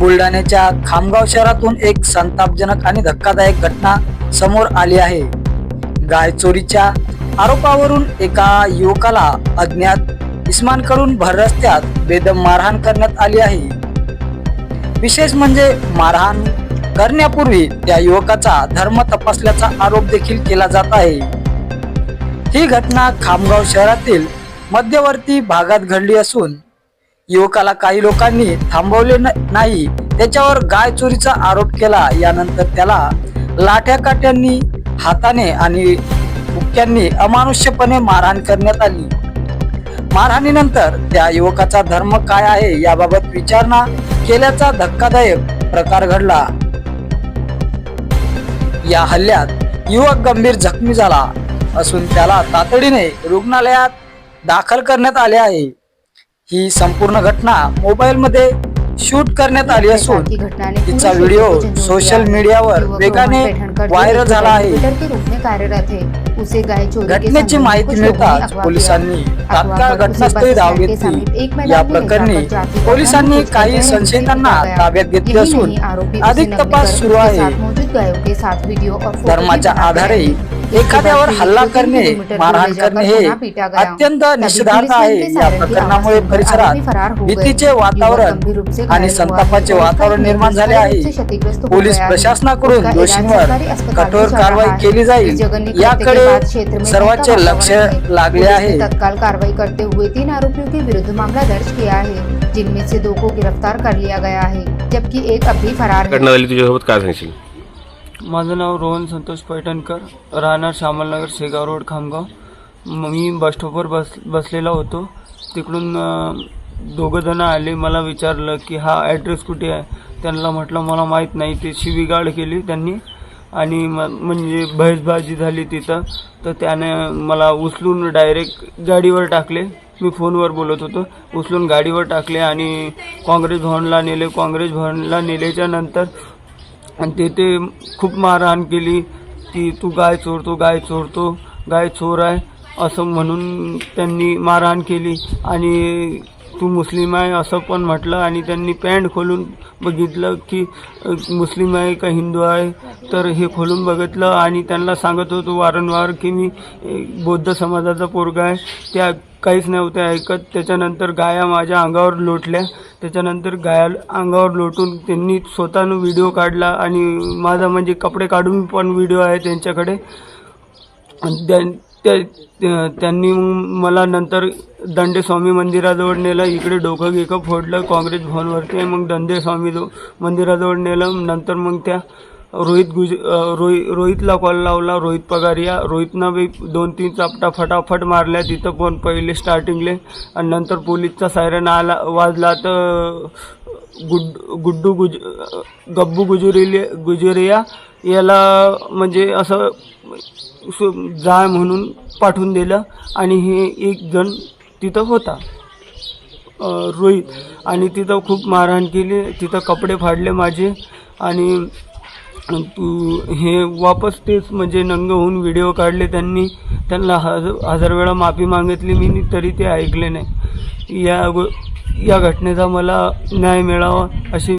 बुलढाण्याच्या खामगाव शहरातून एक संतापजनक आणि धक्कादायक घटना समोर आली आहे. गाय चोरीच्या आरोपावरून एका युवकाला अज्ञात इस्मानकडून भर रस्त्यात बेदम मारहाण करण्यात आली आहे. विशेष म्हणजे मारहाण करण्यापूर्वी त्या युवकाचा धर्म तपासल्याचा आरोप देखील केला जात आहे. ही घटना खामगाव शहरातील मध्यवर्ती भागात घडली असून युवकाला काही लोकांनी थांबवले नाही त्याच्यावर गाय चोरीचा आरोप केला. यानंतर त्याला लाठ्या काट्यांनी हाताने आणि बुक्क्यांनी अमानुष्यपणे मारहाण करण्यात आली. मारहाणीनंतर त्या युवकाचा धर्म काय आहे याबाबत विचारणा केल्याचा धक्कादायक प्रकार घडला. या हल्ल्यात युवक गंभीर जखमी झाला असून त्याला तातडीने रुग्णालयात दाखल करण्यात आले आहे. ही संपूर्ण घटना मोबाईलमध्ये शूट करण्यात आली असून तिचा व्हिडिओ सोशल मीडियावर वेगाने व्हायरल झाला आहे. घटनेची माहिती मिळताच पोलिसांनी तात्काळ घटनास्थळी धाव घेतली. या प्रकरणी पोलिसांनी काही संशयितांना ताब्यात घेतले असून अधिक तपास सुरू आहे. धर्माच्या आधारे एखाद्यावर हल्ला करणे मारहाण करणे हे अत्यंत निषेधार्ह आहे. या प्रकरणामुळे परिसरात भीतीचे वातावरण आणि संतापाचे वातावरण निर्माण झाले आहे. पोलीस प्रशासनाकडून दोषींवर कठोर कारवाई केली जाईल. याकडे सर्वांचे लक्ष लागले आहे. तत्काल कार्रवाई करते. हुए तीन आरोपियों के विरुद्ध मामला दर्ज किया है जिनमें से दो को गिरफ्तार कर लिया गया है जबकि एक अभी फरार है. तुझ्यासोबत काय सांगशील? माझं नाव रोहन संतोष पैठणकर राहणार श्यामलनगर शेगाव रोड खामगाव. मी बस स्टॉपवर बस बसलेला होतो. तिकडून दोघंजणं आले मला विचारलं की हा ॲड्रेस कुठे आहे? त्यांना म्हटलं मला माहीत नाही. ते शिवीगाळ केली त्यांनी. आणि म म्हणजे बहसबाजी झाली तिथं. तर त्याने मला उचलून डायरेक्ट गाडीवर टाकले. मी फोनवर बोलत होतो. उचलून गाडीवर टाकले आणि काँग्रेस भवनला नेले. काँग्रेस भवनला नेल्याच्या नंतर आणि तेथे खूप मारहाण केली की तू गाय चोरतो गाय चोरतो गाय चोर आहे असं म्हणून त्यांनी मारहाण केली. आणि तू मुस्लिम आहे असं पण म्हटलं आणि त्यांनी पॅन्ट खोलून बघितलं की मुस्लिम आहे का हिंदू आहे? तर हे खोलून बघितलं आणि त्यांना सांगत होतो वारंवार की मी बौद्ध समाजाचा पोरगा आहे. त्या काहीच नव्हत्या ऐकत. त्याच्यानंतर गाया माझ्या अंगावर लोटल्या. त्याच्यानंतर गाया अंगावर लोटून त्यांनी स्वतःनं व्हिडिओ काढला आणि माझा म्हणजे कपडे काढून पण व्हिडिओ आहे त्यांच्याकडे. त्या- त्यांनी मला नंतर दंडे स्वामी मंदिराजवळ नेलं. इकडे डोकं गिकं फोडलं. काँग्रेस भवनवरती मग दंडे स्वामी मंदिराजवळ नेलं. नंतर मग त्या रोहित गुज रोहित रोहितला कॉल लावला रोहित पगारिया रोहितनं बी दोन तीन चापटा फटाफट मारल्या तिथं पण पहिले स्टार्टिंगले आणि नंतर पोलीसचा सायरन आला वाजला तर गुड गुड्डू गुज गब्बू गुजुरिले गुजुरिया याला म्हणजे असं सु- म्हणून पाठवून दिलं. आणि हे एक जण तिथं होता. रोहित. आणि तिथं खूप मारहाण केली. तिथं कपडे फाडले माझे. आणि तू हे वापस तेच म्हणजे नंग होऊन व्हिडिओ काढले त्यांनी. त्यांना हज हजार वेळा माफी मागितली मी तरी ते ऐकले नाही. या गो या घटनेचा मला न्याय मिळावा अशी